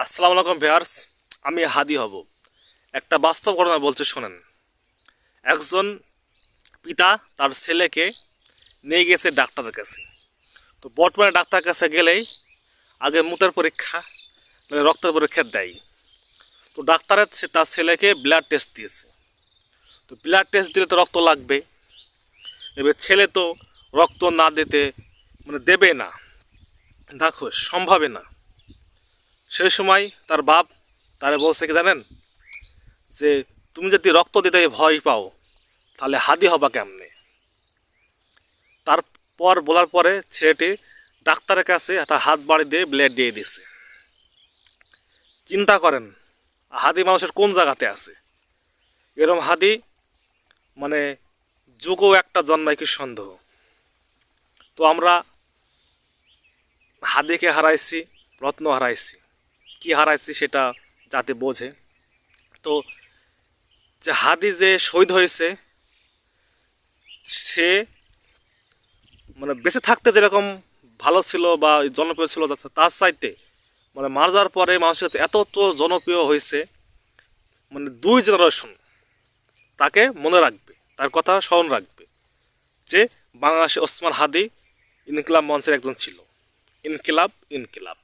আসসালামু আলাইকুম ভিয়ার্স আমি হাদি হব। একটা বাস্তব ঘটনা বলতে শোনেন। একজন পিতা তার ছেলেকে নিয়ে গেছে ডাক্তারের কাছে। তো বর্তমানে ডাক্তারের কাছে গেলেই আগে মুতের পরীক্ষা মানে রক্তের পরীক্ষা দেয়। তো ডাক্তারের সে- তার ছেলেকে ব্লাড টেস্ট দিয়েছে। তো ব্লাড টেস্ট দিলে তো রক্ত লাগবে। এবার ছেলে তো রক্ত না দিতে মানে দেবে না। দেখো, সম্ভবে না। সেই সময় তার বাপ তারে বলছে কি জানেন? যে তুমি যদি রক্ত দিতে ভয় পাও, তাহলে হাদি হবা কেমনে? তারপর বলার পরে ছেলেটি ডাক্তারের কাছে তার হাত বাড়ি দিয়ে ব্লেড দিয়ে দিছে চিন্তা করেন, হাদি মানুষের কোন জায়গাতে আছে? এরম হাদি মানে যুগও একটা জন্মায় কি সন্দেহ? তো আমরা হাদিকে হারাইছি, রত্ন হারাইছি। কি হারাইছি সেটা যাতে বোঝে। তো যে হাদি যে শহীদ হয়েছে, সে মানে বেঁচে থাকতে যেরকম ভালো ছিল বা জনপ্রিয় ছিল তার চাইতে মানে মারা যাওয়ার পরে মানুষের কাছে এত জনপ্রিয় হয়েছে মানে দুই জেনারেশন তাকে মনে রাখবে, তার কথা স্মরণ রাখবে যে বাংলাদেশে ওসমান হাদি ইনকিলাব মঞ্চের একজন ছিল। ইনকিলাব ইনকিলাব।